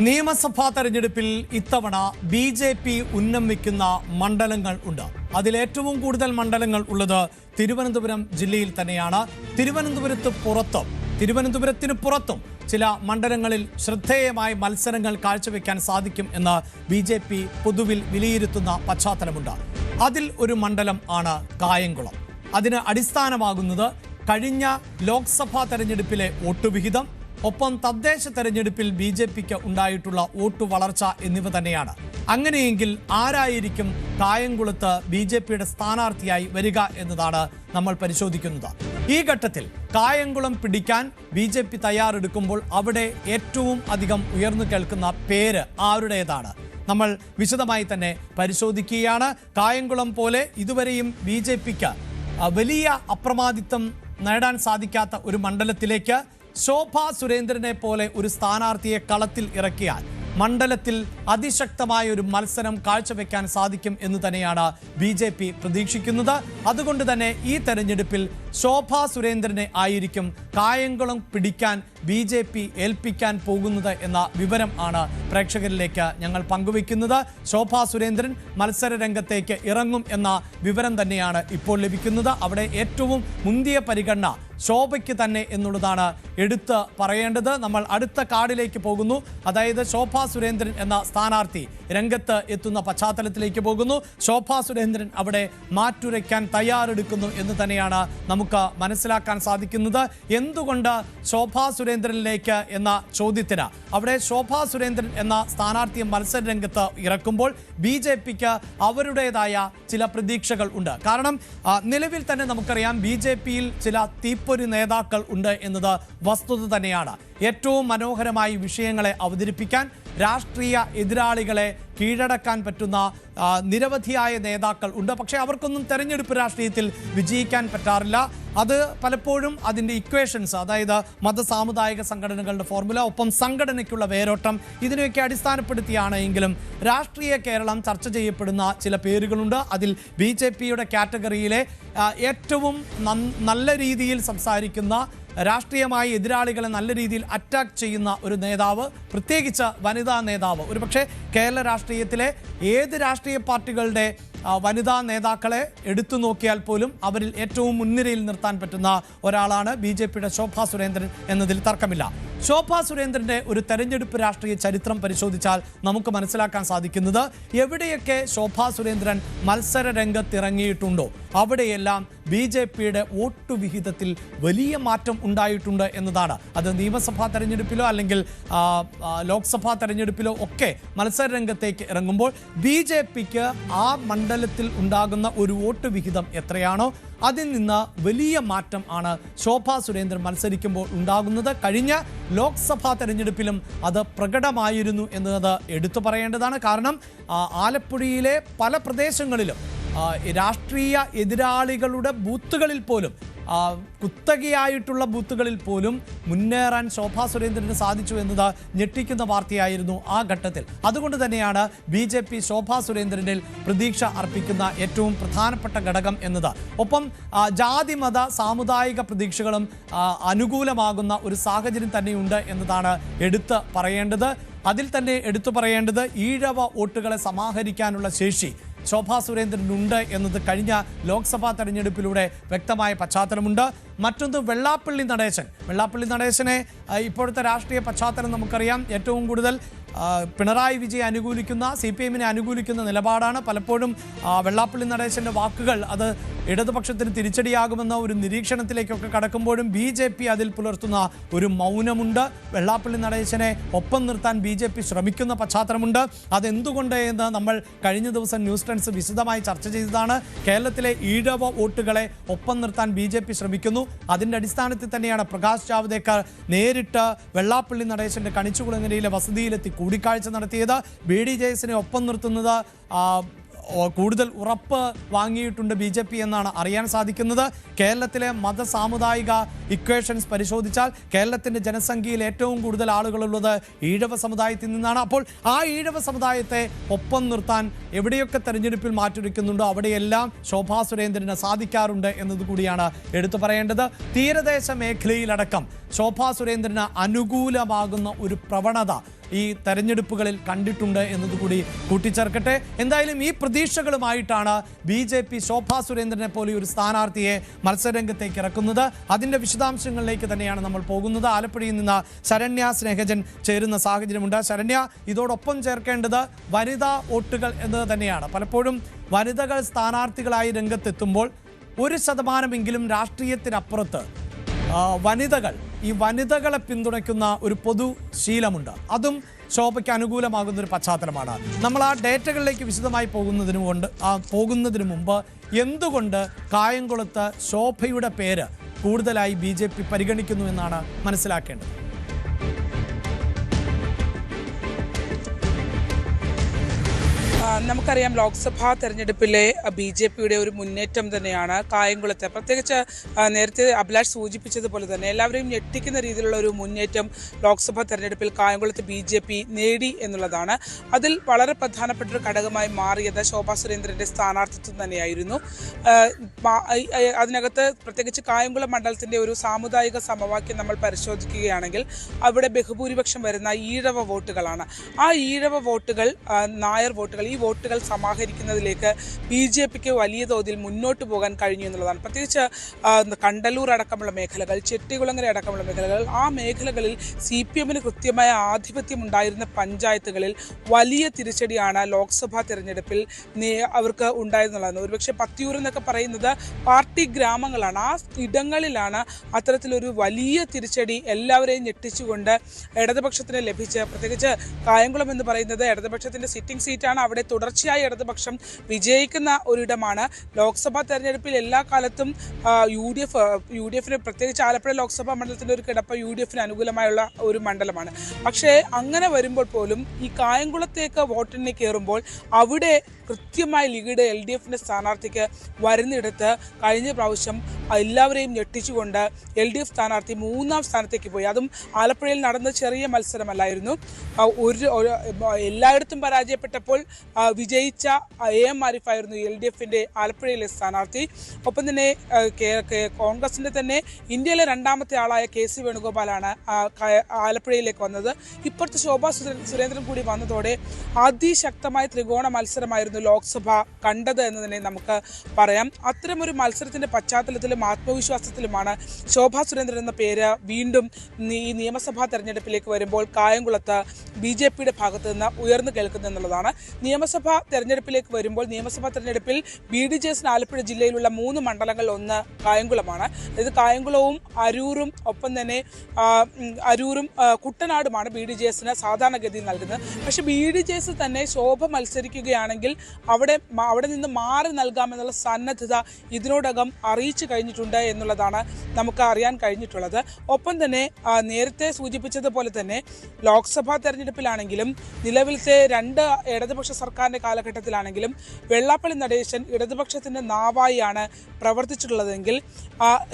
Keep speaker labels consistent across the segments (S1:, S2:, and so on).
S1: നിയമസഭാ തെരഞ്ഞെടുപ്പിൽ ഇത്തവണ ബി ജെ പി ഉന്നം വയ്ക്കുന്ന മണ്ഡലങ്ങൾ ഉണ്ട്. അതിലേറ്റവും കൂടുതൽ മണ്ഡലങ്ങൾ ഉള്ളത് തിരുവനന്തപുരം ജില്ലയിൽ തന്നെയാണ്. തിരുവനന്തപുരത്ത് പുറത്തും തിരുവനന്തപുരത്തിന് പുറത്തും ചില മണ്ഡലങ്ങളിൽ ശ്രദ്ധേയമായ മത്സരങ്ങൾ കാഴ്ചവെക്കാൻ സാധിക്കും എന്ന് ബി ജെ പി പൊതുവിൽ വിലയിരുത്തുന്ന പശ്ചാത്തലമുണ്ട്. അതിൽ ഒരു മണ്ഡലം ആണ് കായംകുളം. അതിന് അടിസ്ഥാനമാകുന്നത് കഴിഞ്ഞ ലോക്സഭാ തെരഞ്ഞെടുപ്പിലെ വോട്ടുവിഹിതം ഒപ്പം തദ്ദേശ തെരഞ്ഞെടുപ്പിൽ ബി ജെ പിക്ക് ഉണ്ടായിട്ടുള്ള വോട്ട് വളർച്ച എന്നിവ തന്നെയാണ്. അങ്ങനെയെങ്കിൽ ആരായിരിക്കും കായംകുളത്ത് ബി ജെ പിയുടെ സ്ഥാനാർത്ഥിയായി വരിക എന്നതാണ് നമ്മൾ പരിശോധിക്കുന്നത്. ഈ ഘട്ടത്തിൽ കായംകുളം പിടിക്കാൻ ബി ജെ പി തയ്യാറെടുക്കുമ്പോൾ അവിടെ ഏറ്റവും അധികം ഉയർന്നു കേൾക്കുന്ന പേര് ആരുടേതാണ്? നമ്മൾ വിശദമായി തന്നെ പരിശോധിക്കുകയാണ്. കായംകുളം പോലെ ഇതുവരെയും ബി വലിയ അപ്രമാദിത്വം നേടാൻ സാധിക്കാത്ത ഒരു മണ്ഡലത്തിലേക്ക് ശോഭ സുരേന്ദ്രനെ പോലെ ഒരു സ്ഥാനാർത്ഥിയെ കളത്തിൽ ഇറക്കിയാൽ മണ്ഡലത്തിൽ അതിശക്തമായ ഒരു മത്സരം കാഴ്ചവെക്കാൻ സാധിക്കും എന്ന് തന്നെയാണ് ബി ജെ പി പ്രതീക്ഷിക്കുന്നത്. അതുകൊണ്ട് തന്നെ ഈ തെരഞ്ഞെടുപ്പിൽ ശോഭ സുരേന്ദ്രനെ ആയിരിക്കും കായംകുളം പിടിക്കാൻ ബി ജെ പി ഏൽപ്പിക്കാൻ പോകുന്നത് എന്ന വിവരം ആണ് പ്രേക്ഷകരിലേക്ക് ഞങ്ങൾ പങ്കുവയ്ക്കുന്നത്. ശോഭ സുരേന്ദ്രൻ മത്സര രംഗത്തേക്ക് ഇറങ്ങും എന്ന വിവരം തന്നെയാണ് ഇപ്പോൾ ലഭിക്കുന്നത്. അവിടെ ഏറ്റവും മുന്തിയ പരിഗണന ശോഭയ്ക്ക് തന്നെ എന്നുള്ളതാണ് എടുത്ത് പറയേണ്ടത്. നമ്മൾ അടുത്ത കാർഡിലേക്ക് പോകുന്നു. അതായത് ശോഭ സുരേന്ദ്രൻ എന്ന സ്ഥാനാർത്ഥി രംഗത്ത് എത്തുന്ന പശ്ചാത്തലത്തിലേക്ക് പോകുന്നു. ശോഭ സുരേന്ദ്രൻ അവിടെ മാറ്റുരയ്ക്കാൻ തയ്യാറെടുക്കുന്നു എന്ന് തന്നെയാണ് നമുക്ക് മനസ്സിലാക്കാൻ സാധിക്കുന്നത്. എന്തുകൊണ്ട് ശോഭ സുരേന്ദ്രനിലേക്ക് എന്ന ചോദ്യത്തിന്? അവിടെ ശോഭ സുരേന്ദ്രൻ എന്ന സ്ഥാനാർത്ഥിയെ മത്സര രംഗത്ത് ഇറക്കുമ്പോൾ ബി ജെ പിക്ക് അവരുടേതായ ചില പ്രതീക്ഷകൾ ഉണ്ട്. കാരണം നിലവിൽ തന്നെ നമുക്കറിയാം ബി ചില ചില തീപ്പൊരി നേതാക്കൾ ഉണ്ട് എന്നത് വസ്തുത തന്നെയാണ്. ഏറ്റവും മനോഹരമായി വിഷയങ്ങളെ അവതരിപ്പിക്കാൻ രാഷ്ട്രീയ എതിരാളികളെ കീഴടക്കാൻ പറ്റുന്ന നിരവധിയായ നേതാക്കൾ ഉണ്ട്. പക്ഷേ അവർക്കൊന്നും തെരഞ്ഞെടുപ്പ് രാഷ്ട്രീയത്തിൽ വിജയിക്കാൻ പറ്റാറില്ല. അത് പലപ്പോഴും അതിന്റെ ഇക്വേഷൻസ് അതായത് മത സാമുദായിക സംഘടനകളുടെ ഫോർമുല ഒപ്പം സംഘടനയ്ക്കുള്ള വേരോട്ടം ഇതിനെയൊക്കെ അടിസ്ഥാനപ്പെടുത്തിയാണ് എങ്കിലും രാഷ്ട്രീയ കേരളം ചർച്ച ചെയ്യപ്പെടുന്ന ചില പേരുകളുണ്ട്. അതിൽ ബി ജെ പിയുടെ കാറ്റഗറിയിലെ ഏറ്റവും നല്ല രീതിയിൽ സംസാരിക്കുന്ന രാഷ്ട്രീയമായി എതിരാളികളെ നല്ല രീതിയിൽ അറ്റാക്ക് ചെയ്യുന്ന ഒരു നേതാവ് പ്രത്യേകിച്ച് വനിതാ നേതാവ്. ഒരുപക്ഷെ കേരള രാഷ്ട്രീയത്തിലെ ഏത് രാഷ്ട്രീയ പാർട്ടികളുടെ വനിതാ നേതാക്കളെ എടുത്തു നോക്കിയാൽ പോലും അവരിൽ ഏറ്റവും മുൻനിരയിൽ നിർത്താൻ പറ്റുന്ന ഒരാളാണ് ബി ജെ പിയുടെ ശോഭാ സുരേന്ദ്രൻ എന്നതിൽ തർക്കമില്ല. ശോഭാ സുരേന്ദ്രന്റെ ഒരു തെരഞ്ഞെടുപ്പ് രാഷ്ട്രീയ ചരിത്രം പരിശോധിച്ചാൽ നമുക്ക് മനസ്സിലാക്കാൻ സാധിക്കുന്നത് എവിടെയൊക്കെ ശോഭാ സുരേന്ദ്രൻ മത്സര രംഗത്തിറങ്ങിയിട്ടുണ്ടോ അവിടെയെല്ലാം ബി ജെ പിയുടെ വോട്ട് വിഹിതത്തിൽ വലിയ മാറ്റം ഉണ്ടായിട്ടുണ്ട് എന്നതാണ്. അത് നിയമസഭാ തെരഞ്ഞെടുപ്പിലോ അല്ലെങ്കിൽ ലോക്സഭാ തെരഞ്ഞെടുപ്പിലോ ഒക്കെ മത്സര രംഗത്തേക്ക് ഇറങ്ങുമ്പോൾ ബി ജെ പിക്ക് ആ മണ്ഡലത്തിൽ ഉണ്ടാകുന്ന ഒരു വോട്ട് വിഹിതം എത്രയാണോ അതിൽ നിന്ന് വലിയ മാറ്റം ആണ് ശോഭാ സുരേന്ദ്രൻ മത്സരിക്കുമ്പോൾ ഉണ്ടാകുന്നത്. കഴിഞ്ഞ ലോക്സഭാ തെരഞ്ഞെടുപ്പിലും അത് പ്രകടമായിരുന്നു എന്നത് എടുത്തു പറയേണ്ടതാണ്. കാരണം ആലപ്പുഴയിലെ പല പ്രദേശങ്ങളിലും രാഷ്ട്രീയ എതിരാളികളുടെ ബൂത്തുകളിൽ പോലും കുത്തകയായിട്ടുള്ള ബൂത്തുകളിൽ പോലും മുന്നേറാൻ ശോഭാ സുരേന്ദ്രന് സാധിച്ചു എന്നത് ഞെട്ടിക്കുന്ന വാർത്തയായിരുന്നു ആ ഘട്ടത്തിൽ. അതുകൊണ്ട് തന്നെയാണ് ബി ജെ പി ശോഭാ സുരേന്ദ്രനിൽ പ്രതീക്ഷ അർപ്പിക്കുന്ന ഏറ്റവും പ്രധാനപ്പെട്ട ഘടകം എന്നത്. ഒപ്പം ജാതിമത ജാതി മത സാമുദായിക പ്രതീക്ഷകളും അനുകൂലമാകുന്ന ഒരു സാഹചര്യം തന്നെയുണ്ട് എന്നതാണ് എടുത്ത് പറയേണ്ടത്. അതിൽ തന്നെ എടുത്തു പറയേണ്ടത് ഈഴവ വോട്ടുകളെ സമാഹരിക്കാനുള്ള ശേഷി. ശോഭാ സുരേന്ദ്രനുണ്ട് എന്നത് കഴിഞ്ഞ ലോക്സഭാ തെരഞ്ഞെടുപ്പിലൂടെ വ്യക്തമായ പശ്ചാത്തലമുണ്ട്. മറ്റൊന്ന് വെള്ളാപ്പള്ളി നടേശൻ. വെള്ളാപ്പള്ളി നടേശനെ ഇപ്പോഴത്തെ രാഷ്ട്രീയ പശ്ചാത്തലം നമുക്കറിയാം. ഏറ്റവും കൂടുതൽ പിണറായി വിജയെ അനുകൂലിക്കുന്ന സി പി എമ്മിനെ അനുകൂലിക്കുന്ന നിലപാടാണ്. പലപ്പോഴും വെള്ളാപ്പള്ളി നടേശന്റെ വാക്കുകൾ അത് ഇടതുപക്ഷത്തിന് തിരിച്ചടിയാകുമെന്ന ഒരു നിരീക്ഷണത്തിലേക്കൊക്കെ കടക്കുമ്പോഴും ബി ജെ പി അതിൽ പുലർത്തുന്ന ഒരു മൗനമുണ്ട്. വെള്ളാപ്പള്ളി നടേശനെ ഒപ്പം നിർത്താൻ ബി ജെ പി ശ്രമിക്കുന്ന പശ്ചാത്തലമുണ്ട്. അതെന്തുകൊണ്ട് എന്ന് നമ്മൾ കഴിഞ്ഞ ദിവസം ന്യൂസ് ട്രെൻഡ്സ് വിശദമായി ചർച്ച ചെയ്തതാണ്. കേരളത്തിലെ ഈഴവ വോട്ടുകളെ ഒപ്പം നിർത്താൻ ബി ജെ പി ശ്രമിക്കുന്നു. അതിന്റെ അടിസ്ഥാനത്തിൽ തന്നെയാണ് പ്രകാശ് ജാവ്ദേക്കർ നേരിട്ട് വെള്ളാപ്പള്ളി നടേശന്റെ കണിച്ചുകുളങ്ങരയിലെ വസതിയിലെത്തി കൂടിക്കാഴ്ച നടത്തിയത്. ബി ഡി ജെ എസിനെ ഒപ്പം നിർത്തുന്നത് കൂടുതൽ ഉറപ്പ് വാങ്ങിയിട്ടുണ്ട് ബി എന്നാണ് അറിയാൻ സാധിക്കുന്നത്. കേരളത്തിലെ മത സാമുദായിക ഇക്വേഷൻസ് പരിശോധിച്ചാൽ കേരളത്തിന്റെ ജനസംഖ്യയിൽ ഏറ്റവും കൂടുതൽ ആളുകളുള്ളത് ഈഴവ സമുദായത്തിൽ നിന്നാണ്. അപ്പോൾ ആ ഈഴവ സമുദായത്തെ ഒപ്പം നിർത്താൻ എവിടെയൊക്കെ തെരഞ്ഞെടുപ്പിൽ മാറ്റൊരുക്കുന്നുണ്ടോ അവിടെയെല്ലാം ശോഭാ സുരേന്ദ്രന് സാധിക്കാറുണ്ട് എന്നത് കൂടിയാണ് എടുത്തു പറയേണ്ടത്. തീരദേശ മേഖലയിലടക്കം ശോഭാ സുരേന്ദ്രന് അനുകൂലമാകുന്ന ഒരു പ്രവണത ഈ തെരഞ്ഞെടുപ്പുകളിൽ കണ്ടിട്ടുണ്ട് എന്നതുകൂടി കൂട്ടിച്ചേർക്കട്ടെ. എന്തായാലും ഈ പ്രതീക്ഷകളുമായിട്ടാണ് ബി ജെ പി ശോഭാ സുരേന്ദ്രനെ പോലെ ഒരു സ്ഥാനാർത്ഥിയെ മത്സരരംഗത്തേക്ക് ഇറക്കുന്നത്. അതിന്റെ വിശദാംശങ്ങളിലേക്ക് തന്നെയാണ് നമ്മൾ പോകുന്നത്. ആലപ്പുഴയിൽ നിന്ന് ശരണ്യ സ്നേഹജൻ ചേരുന്ന സാഹചര്യമുണ്ട്. ശരണ്യ ഇതോടൊപ്പം ചേർക്കേണ്ടത് വനിതാ വോട്ടുകൾ എന്നത് തന്നെയാണ്. പലപ്പോഴും വനിതകൾ സ്ഥാനാർത്ഥികളായി രംഗത്തെത്തുമ്പോൾ ഒരു ശതമാനമെങ്കിലും രാഷ്ട്രീയത്തിനപ്പുറത്ത് വനിതകൾ ഈ വനിതകളെ പിന്തുണയ്ക്കുന്ന ഒരു പൊതു ശീലമുണ്ട്. അതും ശോഭയ്ക്ക് അനുകൂലമാകുന്ന ഒരു പശ്ചാത്തലമാണ്. നമ്മൾ ആ ഡേറ്റകളിലേക്ക് വിശദമായി പോകുന്നതിന് കൊണ്ട് ആ പോകുന്നതിന് മുമ്പ് എന്തുകൊണ്ട് കായംകുളത്ത് ശോഭയുടെ പേര് കൂടുതലായി ബി പരിഗണിക്കുന്നു എന്നാണ് മനസ്സിലാക്കേണ്ടത്.
S2: നമുക്കറിയാം ലോക്സഭാ തെരഞ്ഞെടുപ്പിലെ ബി ജെ പിയുടെ ഒരു മുന്നേറ്റം തന്നെയാണ് കായംകുളത്തെ. പ്രത്യേകിച്ച് നേരത്തെ അഭിലാഷ് സൂചിപ്പിച്ചതുപോലെ തന്നെ എല്ലാവരെയും ഞെട്ടിക്കുന്ന രീതിയിലുള്ള ഒരു മുന്നേറ്റം ലോക്സഭാ തെരഞ്ഞെടുപ്പിൽ കായംകുളത്ത് ബി ജെ പി നേടി എന്നുള്ളതാണ്. അതിൽ വളരെ പ്രധാനപ്പെട്ട ഒരു ഘടകമായി മാറിയത് ശോഭാ സുരേന്ദ്രന്റെ സ്ഥാനാർത്ഥിത്വം തന്നെയായിരുന്നു. അതിനകത്ത് പ്രത്യേകിച്ച് കായംകുളം മണ്ഡലത്തിന്റെ ഒരു സാമുദായിക സമവാക്യം നമ്മൾ പരിശോധിക്കുകയാണെങ്കിൽ അവിടെ ബഹുഭൂരിപക്ഷം വരുന്ന ഈഴവ വോട്ടുകളാണ്. ആ ഈഴവ വോട്ടുകൾ നായർ വോട്ടുകൾ ഈ വോട്ടുകൾ സമാഹരിക്കുന്നതിലേക്ക് ബി ജെ പിക്ക് വലിയ തോതിൽ മുന്നോട്ട് പോകാൻ കഴിഞ്ഞു എന്നുള്ളതാണ്. പ്രത്യേകിച്ച് കണ്ടലൂർ അടക്കമുള്ള മേഖലകൾ ചെട്ടികുളങ്ങര അടക്കമുള്ള മേഖലകൾ ആ മേഖലകളിൽ സി പി എമ്മിന് കൃത്യമായ ആധിപത്യം ഉണ്ടായിരുന്ന പഞ്ചായത്തുകളിൽ വലിയ തിരിച്ചടിയാണ് ലോക്സഭാ തിരഞ്ഞെടുപ്പിൽ അവർക്ക് ഉണ്ടായിരുന്നുള്ളതാണ്. ഒരുപക്ഷെ പത്തിയൂർ എന്നൊക്കെ പറയുന്നത് പാർട്ടി ഗ്രാമങ്ങളാണ്. ആ ഇടങ്ങളിലാണ് അത്തരത്തിലൊരു വലിയ തിരിച്ചടി എല്ലാവരെയും ഞെട്ടിച്ചുകൊണ്ട് ഇടതുപക്ഷത്തിന് ലഭിച്ച് പ്രത്യേകിച്ച് കായംകുളം എന്ന് പറയുന്നത് ഇടതുപക്ഷത്തിന്റെ സിറ്റിംഗ് സീറ്റാണ് അവിടെ തുടർച്ചയായി ഇടതുപക്ഷം വിജയിക്കുന്ന ഒരിടമാണ്. ലോക്സഭാ തെരഞ്ഞെടുപ്പിൽ എല്ലാ കാലത്തും U D F U D എഫിന് പ്രത്യേകിച്ച് ആലപ്പുഴ ലോക്സഭാ മണ്ഡലത്തിന്റെ ഒരു കിടപ്പ് യു ഡി എഫിന് അനുകൂലമായുള്ള ഒരു മണ്ഡലമാണ്. പക്ഷേ അങ്ങനെ വരുമ്പോൾ പോലും ഈ കായംകുളത്തേക്ക് വോട്ടെണ്ണി കയറുമ്പോൾ അവിടെ കൃത്യമായി ലീഗിയുടെ എൽ ഡി എഫിന്റെ സ്ഥാനാർത്ഥിക്ക് വരുന്നിടത്ത് കഴിഞ്ഞ പ്രാവശ്യം എല്ലാവരെയും ഞെട്ടിച്ചുകൊണ്ട് എൽ ഡി എഫ് സ്ഥാനാർത്ഥി മൂന്നാം സ്ഥാനത്തേക്ക് പോയി. അതും ആലപ്പുഴയിൽ നടന്ന ചെറിയ മത്സരമല്ലായിരുന്നു. ഒരു എല്ലായിടത്തും പരാജയപ്പെട്ടപ്പോൾ വിജയിച്ച എ എം ആരിഫായിരുന്നു എൽ ഡി എഫിന്റെ ആലപ്പുഴയിലെ സ്ഥാനാർത്ഥി. ഒപ്പം തന്നെ ആ, കേ- കേ- കോൺഗ്രസിന്റെ തന്നെ ഇന്ത്യയിലെ രണ്ടാമത്തെ ആളായ കെ സി വേണുഗോപാലാണ് ആലപ്പുഴയിലേക്ക് വന്നത്. ഇപ്പുറത്ത് ശോഭാ സുരേന്ദ്രൻ കൂടി വന്നതോടെ അതിശക്തമായ ത്രികോണ മത്സരമായിരുന്നു ലോക്സഭ കണ്ടത് എന്ന് തന്നെ നമുക്ക് പറയാം. അത്തരമൊരു മത്സരത്തിന്റെ പശ്ചാത്തലത്തിലും ആത്മവിശ്വാസത്തിലുമാണ് ശോഭാ സുരേന്ദ്രൻ എന്ന പേര് വീണ്ടും ഈ നിയമസഭാ തെരഞ്ഞെടുപ്പിലേക്ക് വരുമ്പോൾ കായംകുളത്ത് ബി ജെ പിയുടെ ഭാഗത്ത് നിന്ന് ഉയർന്നു കേൾക്കുന്നു എന്നുള്ളതാണ്. നിയമസഭാ തെരഞ്ഞെടുപ്പിലേക്ക് വരുമ്പോൾ നിയമസഭാ തെരഞ്ഞെടുപ്പിൽ ബി ഡി ജെ എസിന് ആലപ്പുഴ ജില്ലയിലുള്ള മൂന്ന് മണ്ഡലങ്ങൾ ഒന്ന് കായംകുളമാണ്. അതായത് കായംകുളവും അരൂറും ഒപ്പം തന്നെ അരൂറും കുട്ടനാടുമാണ് ബി ഡി ജെ എസിന് സാധാരണഗതിയിൽ നൽകുന്നത്. പക്ഷെ ബി ഡി ജെ എസ് തന്നെ ശോഭ മത്സരിക്കുകയാണെങ്കിൽ അവിടെ അവിടെ നിന്ന് മാറി നൽകാമെന്നുള്ള സന്നദ്ധത ഇതിനോടകം അറിയിച്ചു കഴിഞ്ഞിട്ടുണ്ട് എന്നുള്ളതാണ് നമുക്ക് അറിയാൻ കഴിഞ്ഞിട്ടുള്ളത്. ഒപ്പം തന്നെ നേരത്തെ സൂചിപ്പിച്ചതുപോലെ തന്നെ ലോക്സഭാ തെരഞ്ഞെടുപ്പിലാണെങ്കിലും നിലവിലത്തെ രണ്ട് ഇടതുപക്ഷ സർക്കാരിന്റെ കാലഘട്ടത്തിലാണെങ്കിലും വെള്ളാപ്പള്ളി നടേശൻ ഇടതുപക്ഷത്തിന്റെ നാവായിയാണ് പ്രവർത്തിച്ചിട്ടുള്ളതെങ്കിൽ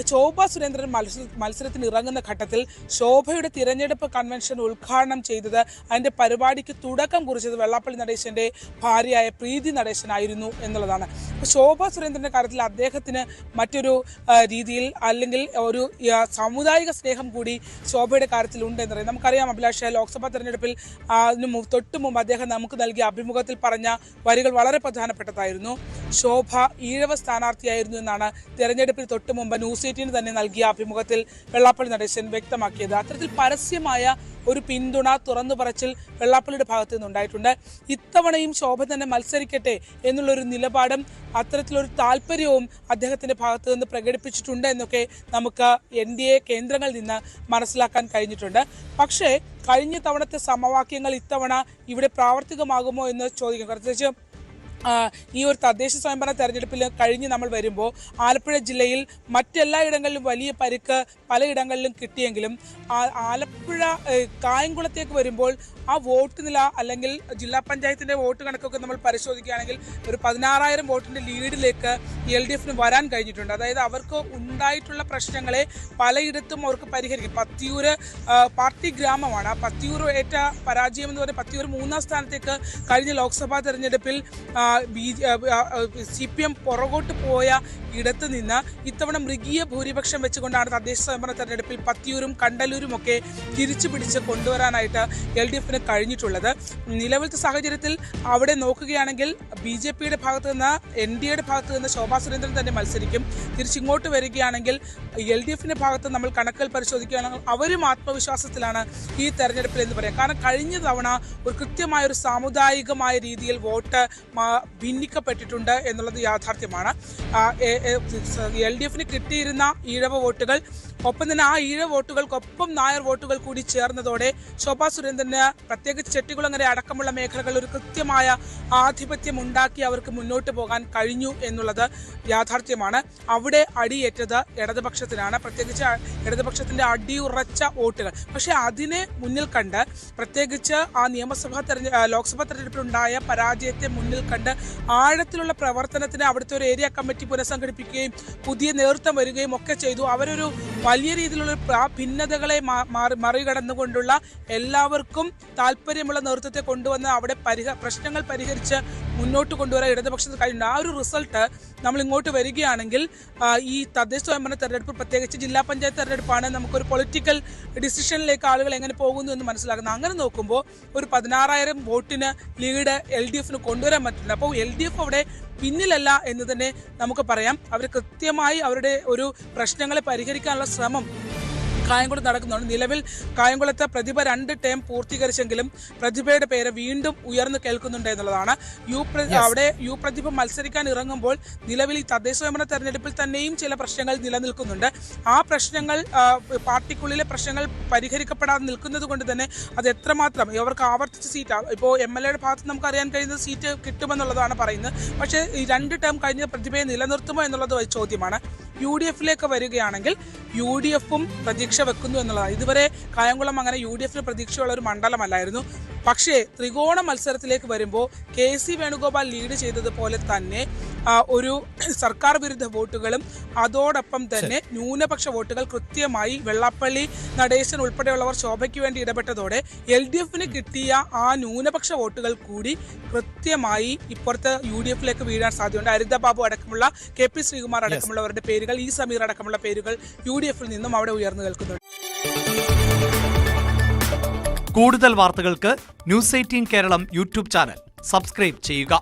S2: ശോഭ സുരേന്ദ്രൻ മത്സര മത്സരത്തിന് ഇറങ്ങുന്ന ഘട്ടത്തിൽ ശോഭയുടെ തിരഞ്ഞെടുപ്പ് കൺവെൻഷൻ ഉദ്ഘാടനം ചെയ്തത് അതിന്റെ പരിപാടിക്ക് തുടക്കം കുറിച്ചത് വെള്ളാപ്പള്ളി നടേശന്റെ ഭാര്യയായ പ്രീതി നടേശനായിരുന്നു എന്നുള്ളതാണ്. ശോഭ സുരേന്ദ്രന്റെ കാര്യത്തിൽ അദ്ദേഹത്തിന് മറ്റൊരു രീതിയിൽ അല്ലെങ്കിൽ ഒരു സാമുദായിക സ്നേഹം കൂടി ശോഭയുടെ കാര്യത്തിൽ ഉണ്ട് പറയും നമുക്കറിയാം അഭിലാഷ ലോക്സഭാ തെരഞ്ഞെടുപ്പിൽ തൊട്ടു മുമ്പ് അദ്ദേഹം നമുക്ക് നൽകിയ അഭിമുഖത്തിൽ പറഞ്ഞ വരികൾ വളരെ പ്രധാനപ്പെട്ടതായിരുന്നു. ശോഭ ഈഴവ സ്ഥാനാർത്ഥിയായിരുന്നു എന്നാണ് തെരഞ്ഞെടുപ്പിൽ തൊട്ടു മുമ്പ് ന്യൂസ് എയ്റ്റീന് തന്നെ നൽകിയ അഭിമുഖത്തിൽ വെള്ളാപ്പള്ളി നടേശൻ വ്യക്തമാക്കിയത്. അത്തരത്തിൽ പരസ്യമായ ഒരു പിന്തുണ തുറന്നു പറച്ചിൽ വെള്ളാപ്പള്ളിയുടെ ഭാഗത്തു നിന്നുണ്ടായിട്ടുണ്ട്. ഇത്തവണയും ശോഭ തന്നെ മത്സരിക്കട്ടെ എന്നുള്ളൊരു നിലപാടും അത്തരത്തിലൊരു താല്പര്യവും അദ്ദേഹത്തിന്റെ ഭാഗത്തു നിന്ന് പ്രകടിപ്പിച്ചിട്ടുണ്ട് എന്നൊക്കെ നമുക്ക് എൻ ഡി എ കേന്ദ്രങ്ങളിൽ നിന്ന് മനസ്സിലാക്കാൻ കഴിഞ്ഞിട്ടുണ്ട്. പക്ഷേ കഴിഞ്ഞ തവണത്തെ സമവാക്യങ്ങൾ ഇത്തവണ ഇവിടെ പ്രാവർത്തികമാകുമോ എന്ന് ചോദിക്കും. പ്രത്യേകിച്ച് ഈ ഒരു തദ്ദേശ സ്വയംഭരണ തെരഞ്ഞെടുപ്പിൽ കഴിഞ്ഞ് നമ്മൾ വരുമ്പോൾ ആലപ്പുഴ ജില്ലയിൽ മറ്റെല്ലാ ഇടങ്ങളിലും വലിയ പരിക്ക് പലയിടങ്ങളിലും കിട്ടിയെങ്കിലും ആലപ്പുഴ കായംകുളത്തേക്ക് വരുമ്പോൾ ആ വോട്ട് നില അല്ലെങ്കിൽ ജില്ലാ പഞ്ചായത്തിന്റെ വോട്ട് കണക്കൊക്കെ നമ്മൾ പരിശോധിക്കുകയാണെങ്കിൽ ഒരു പതിനാറായിരം വോട്ടിന്റെ ലീഡിലേക്ക് എൽ ഡി എഫിന് വരാൻ കഴിഞ്ഞിട്ടുണ്ട്. അതായത് അവർക്ക് ഉണ്ടായിട്ടുള്ള പ്രശ്നങ്ങളെ പലയിടത്തും അവർക്ക് പരിഹരിക്കും. പത്തിയൂര് പാർട്ടി ഗ്രാമമാണ്. ആ പത്തിയൂർ ഏറ്റ പരാജയം എന്ന് പറഞ്ഞാൽ പത്തിയൂർ മൂന്നാം സ്ഥാനത്തേക്ക് കഴിഞ്ഞ ലോക്സഭാ തെരഞ്ഞെടുപ്പിൽ ബി സി പി എം പുറകോട്ട് പോയ ഇടത്ത് നിന്ന് ഇത്തവണ മൃഗീയ ഭൂരിപക്ഷം വെച്ചുകൊണ്ടാണ് തദ്ദേശ സ്വയംഭരണ തെരഞ്ഞെടുപ്പിൽ പത്തിയൂരും കണ്ടലൂരും ഒക്കെ തിരിച്ചു പിടിച്ച് കൊണ്ടുവരാനായിട്ട് എൽ ഡി എഫിന് കഴിഞ്ഞിട്ടുള്ളത്. നിലവിലത്തെ സാഹചര്യത്തിൽ അവിടെ നോക്കുകയാണെങ്കിൽ ബി ജെ പിയുടെ ഭാഗത്ത് നിന്ന് എൻ ഡി എയുടെ ഭാഗത്ത് നിന്ന് ശോഭാ സുരേന്ദ്രൻ തന്നെ മത്സരിക്കും. തിരിച്ചിങ്ങോട്ട് വരികയാണെങ്കിൽ എൽ ഡി എഫിന്റെ ഭാഗത്ത് നമ്മൾ കണക്കുകൾ പരിശോധിക്കുകയാണെങ്കിൽ അവരും ആത്മവിശ്വാസത്തിലാണ് ഈ തെരഞ്ഞെടുപ്പിൽ എന്ന് പറയാം. കാരണം കഴിഞ്ഞ തവണ ഒരു കൃത്യമായ ഒരു സാമുദായികമായ രീതിയിൽ വോട്ട് ഭിന്നിക്കപ്പെട്ടിട്ടുണ്ട് എന്നുള്ളത് യാഥാർത്ഥ്യമാണ്. എൽ ഡി എഫിന് കിട്ടിയിരുന്ന ഈഴവ വോട്ടുകൾ ഒപ്പം തന്നെ ആ ഈഴ വോട്ടുകൾക്കൊപ്പം നായർ വോട്ടുകൾ കൂടി ചേർന്നതോടെ ശോഭാ സുരേന്ദ്രന് പ്രത്യേകിച്ച് ചെട്ടികുളങ്ങര അടക്കമുള്ള മേഖലകളിൽ ഒരു കൃത്യമായ ആധിപത്യം ഉണ്ടാക്കി അവർക്ക് മുന്നോട്ട് പോകാൻ കഴിഞ്ഞു എന്നുള്ളത് യാഥാർത്ഥ്യമാണ്. അവിടെ അടിയേറ്റത് ഇടതുപക്ഷത്തിനാണ് പ്രത്യേകിച്ച് ഇടതുപക്ഷത്തിന്റെ അടിയുറച്ച വോട്ടുകൾ. പക്ഷേ അതിനെ മുന്നിൽ കണ്ട് പ്രത്യേകിച്ച് ആ നിയമസഭാ തെരഞ്ഞെ ലോക്സഭാ തെരഞ്ഞെടുപ്പിലുണ്ടായ പരാജയത്തെ മുന്നിൽ കണ്ട് ആഴത്തിലുള്ള പ്രവർത്തനത്തിന് അവിടുത്തെ ഒരു ഏരിയ കമ്മിറ്റി പുനഃസംഘടിപ്പിക്കുകയും പുതിയ നേതൃത്വം വരികയും ഒക്കെ ചെയ്തു. അവരൊരു വലിയ രീതിയിലുള്ള ഭിന്നതകളെ മറികടന്നുകൊണ്ടുള്ള എല്ലാവർക്കും താല്പര്യമുള്ള നേതൃത്വത്തെ കൊണ്ടുവന്ന് അവിടെ പരിഹ പ്രശ്നങ്ങൾ പരിഹരിച്ച് മുന്നോട്ട് കൊണ്ടുവരാൻ ഇടതുപക്ഷത്തിന് കഴിഞ്ഞു. ആ ഒരു റിസൾട്ട് നമ്മൾ ഇങ്ങോട്ട് വരികയാണെങ്കിൽ ഈ തദ്ദേശ സ്വയംഭരണ തെരഞ്ഞെടുപ്പ് പ്രത്യേകിച്ച് ജില്ലാ പഞ്ചായത്ത് തെരഞ്ഞെടുപ്പാണ് നമുക്കൊരു പൊളിറ്റിക്കൽ ഡിസിഷനിലേക്ക് ആളുകൾ എങ്ങനെ പോകുന്നു എന്ന് മനസ്സിലാക്കുന്നത്. അങ്ങനെ നോക്കുമ്പോൾ ഒരു പതിനാറായിരം വോട്ടിന് ലീഡ് എൽ ഡി എഫിന് കൊണ്ടുവരാൻ പറ്റില്ല. അപ്പോൾ എൽ ഡി എഫ് അവിടെ പിന്നിലല്ല എന്ന് തന്നെ നമുക്ക് പറയാം. അവർ കൃത്യമായി അവരുടെ ഒരു പ്രശ്നങ്ങളെ പരിഹരിക്കാനുള്ള ശ്രമം കായംകുളം നടക്കുന്നുണ്ട്. നിലവിൽ കായംകുളത്തെ പ്രതിഭ രണ്ട് ടേം പൂർത്തീകരിച്ചെങ്കിലും പ്രതിഭയുടെ പേര് വീണ്ടും ഉയർന്നു കേൾക്കുന്നുണ്ട് എന്നുള്ളതാണ്. യു അവിടെ യു പ്രതിഭ മത്സരിക്കാൻ ഇറങ്ങുമ്പോൾ നിലവിൽ ഈ തദ്ദേശ സ്വയംഭരണ തെരഞ്ഞെടുപ്പിൽ തന്നെയും ചില പ്രശ്നങ്ങൾ നിലനിൽക്കുന്നുണ്ട്. ആ പ്രശ്നങ്ങൾ പാർട്ടിക്കുള്ളിലെ പ്രശ്നങ്ങൾ പരിഹരിക്കപ്പെടാതെ നിൽക്കുന്നത് കൊണ്ട് തന്നെ അത് എത്രമാത്രം ഇവർക്ക് ആവർത്തിച്ച സീറ്റ് ഇപ്പോൾ എം എൽ എയുടെ ഭാഗത്ത് നമുക്ക് അറിയാൻ കഴിയുന്ന സീറ്റ് കിട്ടുമെന്നുള്ളതാണ് പറയുന്നത്. പക്ഷേ ഈ രണ്ട് ടേം കഴിഞ്ഞ പ്രതിഭയെ നിലനിർത്തുമോ എന്നുള്ളത് ചോദ്യമാണ്. യു ഡി എഫിലേക്ക് വരികയാണെങ്കിൽ യു ഡി എഫും പ്രതീക്ഷ വെക്കുന്നു എന്നുള്ളതാണ്. ഇതുവരെ കായംകുളം അങ്ങനെ യു ഡി എഫിന് പ്രതീക്ഷയുള്ള ഒരു മണ്ഡലമല്ലായിരുന്നു. പക്ഷേ ത്രികോണ മത്സരത്തിലേക്ക് വരുമ്പോൾ കെ സി വേണുഗോപാൽ ലീഡ് ചെയ്തതുപോലെ തന്നെ ഒരു സർക്കാർ വിരുദ്ധ വോട്ടുകളും അതോടൊപ്പം തന്നെ ന്യൂനപക്ഷ വോട്ടുകൾ കൃത്യമായി വെള്ളാപ്പള്ളി നടേശൻ ഉൾപ്പെടെയുള്ളവർ ശോഭയ്ക്ക് വേണ്ടി ഇടപെട്ടതോടെ എൽ ഡി എഫിന് കിട്ടിയ ആ ന്യൂനപക്ഷ വോട്ടുകൾ കൂടി കൃത്യമായി ഇപ്പുറത്തെ യു ഡി എഫിലേക്ക് വീഴാൻ സാധ്യതയുണ്ട്. ഹരിത ബാബു അടക്കമുള്ള കെ പി ശ്രീകുമാർ അടക്കമുള്ളവരുടെ പേരുകൾ ഇ സമീർ അടക്കമുള്ള പേരുകൾ യു ഡി എഫിൽ നിന്നും അവിടെ ഉയർന്നു കേൾക്കുന്നുണ്ട്
S1: കൂടുതൽ വാർത്തകൾക്ക് news eighteen Keralam YouTube channel. Subscribe ചെയ്യുക.